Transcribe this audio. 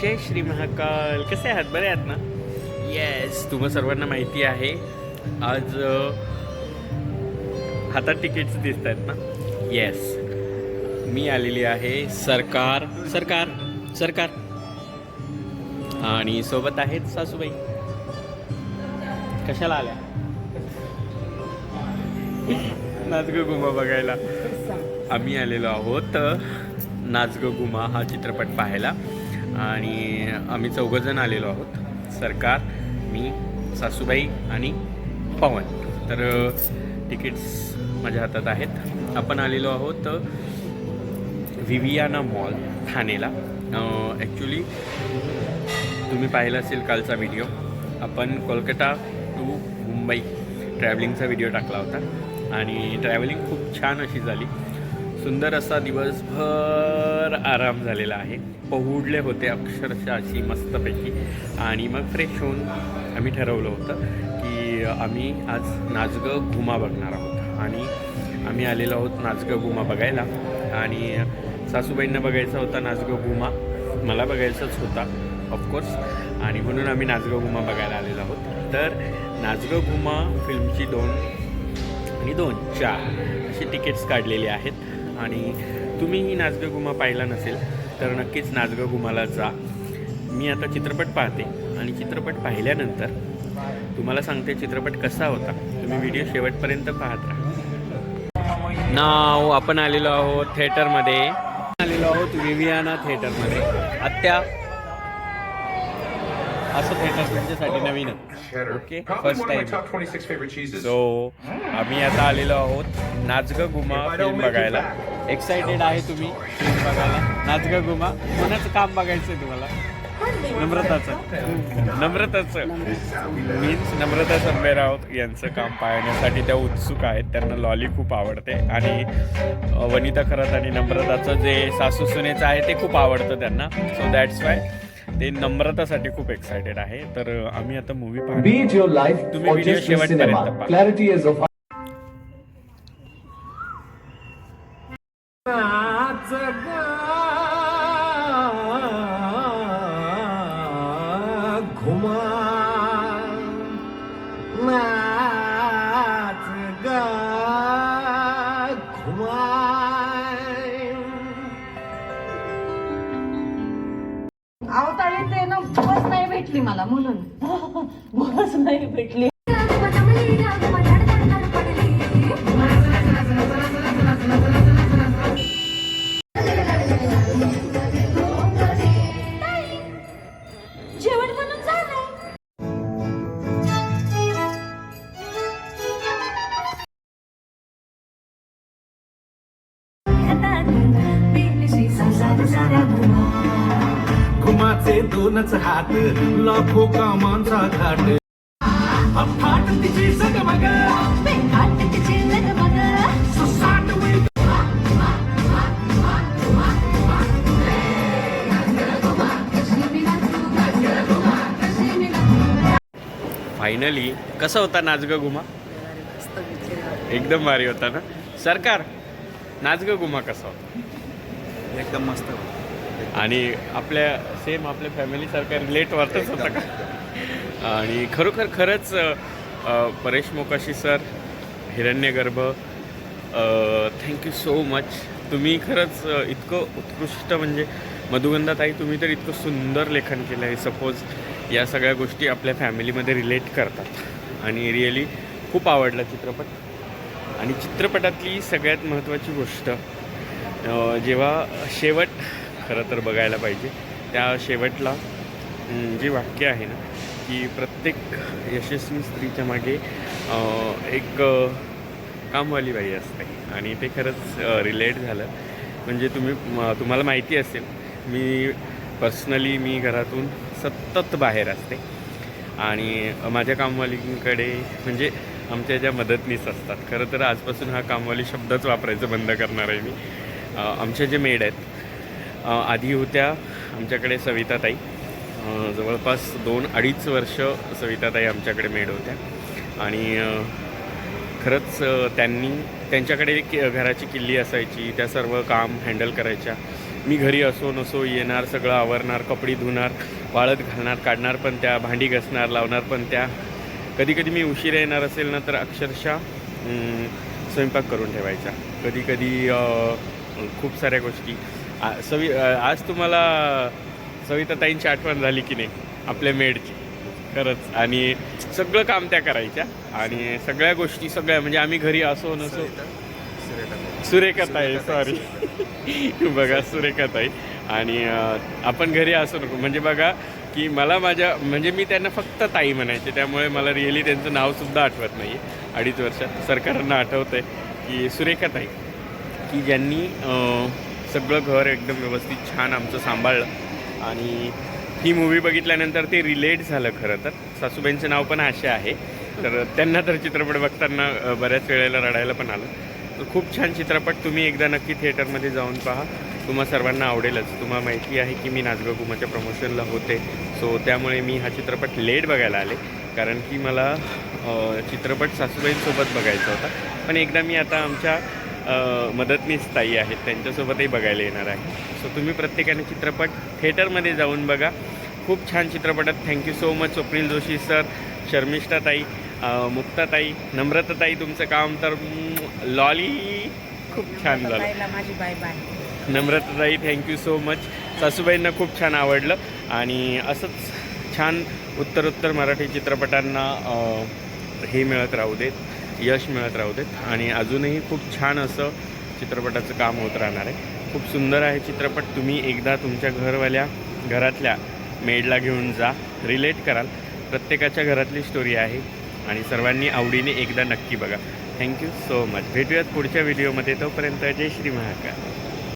जय श्री महाकाल. कसे आहात? बरे आहात ना? येस तुम्हा सर्वांना माहिती आहे. आज हातात तिकीट्स दिसत आहेत ना? येस मी आलेली आहे सरकार सरकार सरकार. आणि सोबत आहेत सासूबाई. कशाला आल्या? नाचगं गुमा बघायला. आम्ही आलेलो आहोत नाचगं गुमा हा चित्रपट पाहायला. आणि आम्ही चौघजण आलेलो आहोत. सरकार मी सासूबाई आणि पवन. तर तिकीट्स माझ्या हातात आहेत. आपण आलेलो आहोत विवियाना मॉल ठाणेला. ॲक्च्युली तुम्ही पाहिला असेल कालचा व्हिडिओ आपण कोलकाता टू मुंबई ट्रॅव्हलिंगचा व्हिडिओ टाकला होता. आणि ट्रॅव्हलिंग खूप छान अशी झाली. सुंदर असा दिवसभर आराम झालेला आहे. पहुडले होते अक्षरशः अशी मस्तपैकी. आणि मग फ्रेश होऊन आम्ही ठरवलं होतं की आम्ही आज नाचगं घुमा बघणार आहोत. आणि आम्ही आलेलो आहोत नाचगं घुमा बघायला. आणि सासूबाईंना बघायचा होता नाचगं घुमा. मला बघायचाच होता ऑफकोर्स आणि म्हणून आम्ही नाचगं घुमा बघायला आलेलो आहोत. तर नाचगं घुमा फिल्मची दोन आणि दोन चार अशी तिकीट्स काढलेली आहेत. आणि तुम्हीही नाचगं गुमा पाहिला नसेल तर नक्कीच नाचगं गुमाला जा. मी आता चित्रपट पाहते आणि चित्रपट पाहिल्यानंतर तुम्हाला सांगते चित्रपट कसा होता. तुम्ही व्हिडिओ शेवटपर्यंत पाहत राहा. नाव आपण आलेलो आहोत थिएटरमध्ये आलेलो आहोत विवियाना थिएटरमध्ये आत्या असं थिएटर तुमच्यासाठी नवीन. Okay first time top 26 favorite cheeses. So आम्ही आता आलेलो आहोत नाचगं गुमा फिल्म बघायला. एक्साइटेड आहे तुम्ही फिल्म बघायला. नाचगं गुमा कोणाचं काम बघायचं आहे तुम्हाला? नम्रताचं. नम्रताचं. मीन्स नम्रता संभेराव यांचं काम पाहण्यासाठी त्या उत्सुक आहेत. त्यांना लॉली खूप आवडते. आणि वनिता खरात आणि नम्रताचं जे सासू सुनेचं आहे ते खूप आवडतं त्यांना. सो दॅट्स वाय ते नम्रतासाठी खूप एक्सायटेड आहे. तर आम्ही आता मूवी पाहतो तुम्ही व्हिडिओ शेवटपर्यंत cinema, भेटली मला म्हणून घुमाचे दोनच हात लाखो कामांचा घाट. अफाट तिची सगमग. सुसाट वेग फायनली कसा होता नाचगं गुमा? एकदम भारी होता ना? सरकार नाचगं गुमा कसा होता? एकदम मस्त आणि आपल्या सेम आपल्या फॅमिलीसारखं रिलेट वाटत होतं. का आणि खरोखर खरंच Paresh Mokashi sir Hiranyagarbha thank you so much तुम्ही खरंच इतकं उत्कृष्ट म्हणजे मधुगंधाताई तुम्ही तर इतकं सुंदर लेखन केलं आहे. सपोज या सगळ्या गोष्टी आपल्या फॅमिलीमध्ये रिलेट करतात. आणि रिअली खूप आवडला चित्रपट. आणि चित्रपटातली सगळ्यात महत्त्वाची गोष्ट जेव्हा शेवट खरं तर बघायला पाहिजे. त्या शेवटला जे वाक्य आहे ना की प्रत्येक यशस्वी स्त्रीच्या मागे एक कामवाली बाई असते. आणि ते खरंच रिलेट झालं. म्हणजे तुम्ही तुम्हाला माहिती असेल मी पर्सनली मी घरातून सतत बाहेर असते. आणि माझ्या कामवालींकडे म्हणजे आमच्या ज्या मदतनीस असतात खरं तर आजपासून हा कामवाली शब्दच वापरायचं बंद करणार आहे मी. आमचे आमच्या जे मेड आहेत आधी होत्या आमच्याकडे सविताताई. जवळपास दोन अडीच वर्ष सविताताई आमच्याकडे मेड होत्या. आणि खरंच त्यांनी त्यांच्याकडे एक घराची किल्ली असायची त्या सर्व काम हँडल करायच्या. मी घरी असो नसो येणार सगळं आवरणार कपडे धुणार वाळत घालणार काढणार पण त्या भांडी घासणार लावणार पण त्या. कधी कधी मी उशिरा येणार असेल ना तर अक्षरशः स्वयंपाक करून ठेवायचा. कधी कधी खूप साऱ्या गोष्टी. आ- सवि आज तुम्हाला सविताताईंची आठवण झाली की नाही आपल्या मेडची. खरंच. आणि सगळं काम त्या करायच्या. आणि सगळ्या गोष्टी सगळ्या म्हणजे आम्ही घरी असो नसो. सुरेखाताई सॉरी बघा सुरेखाताई. आणि आपण घरी असो नको. म्हणजे बघा की मला माझ्या म्हणजे मी त्यांना फक्त ताई म्हणायचे. त्यामुळे मला रिअली त्यांचं नावसुद्धा आठवत नाही आहे अडीच वर्षात. सरकारांना आठवतं आहे की सुरेखाताई की ज्यांनी सगळं घर एकदम व्यवस्थित छान आमचं सांभाळलं. आणि ही मूवी बघितल्यानंतर ते रिलेट झालं खरं तर. सासूबाईंचं नाव पण आशा आहे. तर त्यांना तर चित्रपट बघताना बऱ्याच वेळेला रडायला पण आलं. तर खूप छान चित्रपट तुम्ही एकदा नक्की थिएटरमध्ये जाऊन पहा. तुम्हा सर्वांना आवडेलच. तुम्हाला माहिती आहे की मी नाचगा कुमाच्या प्रमोशनला होते. सो त्यामुळे मी हा चित्रपट लेट बघायला आले. कारण की मला चित्रपट सासूबाईंसोबत बघायचा होता. पण एकदा मी आता आमच्या अ, मदतनीस ताई आहेत. त्यांच्यासोबतही बघायला येणार आहे. सो तुम्ही प्रत्येकाने चित्रपट थिएटरमध्ये जाऊन बघा. खूप छान चित्रपटात thank you so much Swapnil Joshi sir शर्मिष्ठाताई मुक्ताताई नम्रताताई तुमचं काम तर लॉली खूप छान झालं माझी बाय बाय नम्रताताई थँक्यू सो मच सासूबाईंना खूप छान आवडलं. आणि असंच छान उत्तरोत्तर मराठी चित्रपटांना हे मिळत राहू देत. यश मिळत राहू देत. आणि अजूनही खूप छान असं चित्रपटाचं काम होत राहणार आहे. खूप सुंदर आहे चित्रपट. तुम्ही एकदा तुमच्या घरवाल्या घरातल्या मेडला घेऊन जा. रिलेट कराल. प्रत्येकाच्या घरातली स्टोरी आहे. आणि सर्वांनी आवडीने एकदा नक्की बघा. थँक्यू सो मच भेटूयात पुढच्या व्हिडिओमध्ये तोपर्यंत जय श्री महाकाल.